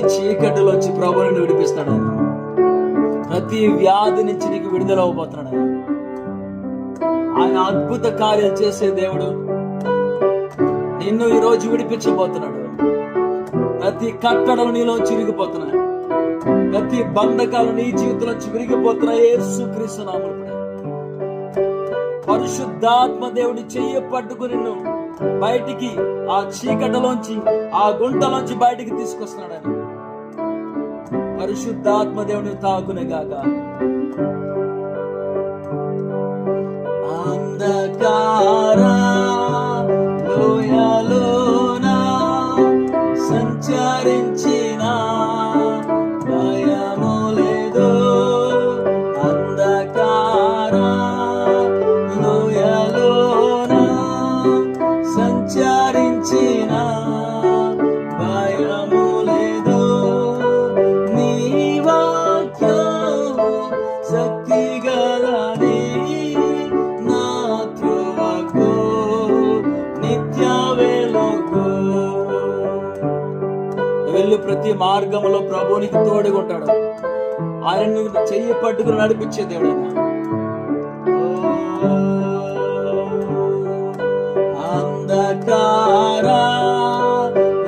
చీకటిలోంచి ప్రభు నుండి విడిపిస్తాడు. ఆయన ప్రతి వ్యాధి నుంచి నీకు విడుదల అవబోతున్నాడు. ఆయన ఆయన అద్భుత కార్యాలు చేసే దేవుడు. నిన్ను ఈ రోజు విడిపించబోతున్నాడు. ప్రతి కట్టడలు నీలో చిరిగిపోతున్నాయి. ప్రతి బంధకాలు నీ జీవితంలో చిరిగిపోతున్నాయి. యేసు క్రీస్తు నామమున. పరిశుద్ధాత్మ దేవుడి చెయ్యి పట్టుకుని నిన్ను బయటికి ఆ చీకటలోంచి ఆ గుంటలోంచి బయటికి తీసుకొస్తున్నాడు ఆయన. పరిశుద్ధాత్మ దేవుని తాకునగాక. వెళ్ళు ప్రతి మార్గంలో ప్రభునికి తోడుగా ఉంటాడు ఆయన నిన్ను చెయ్యి పట్టుకుని నడిపించే దేవుడు ఆయన. అంధకార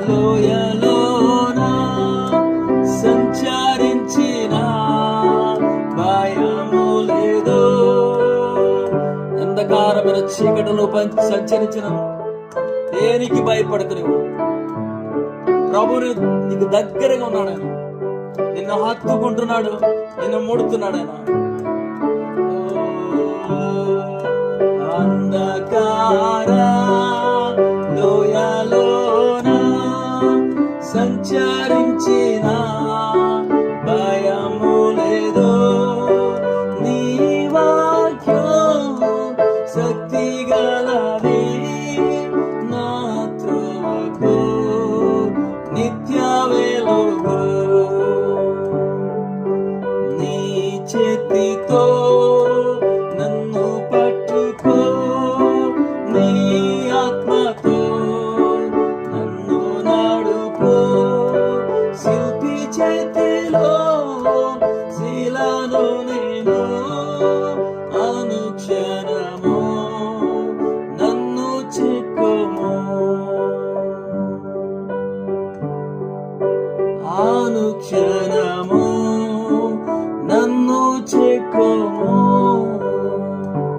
లోయలోన సంచరించిన భయము లేదు. అంధకారమైన చీకటిలో పం- సంచరించిన దేనికి భయపడకు నువ్వు ప్రభువు నీకు దగ్గరగా ఉన్నాడు ఆయన. నిన్ను హత్తుకుంటున్నాడు నిన్ను ముడుతున్నాడు ఆయన. అంధకార లోయలోన సంచరించిన భయము లేదు. నీ వాక్యం శక్తి గలది. చేతితో నన్ను పట్టుకో నీ ఆత్మతో నన్ను నాడుకో. శిల్పి చేతిలో శిలను నేను Just.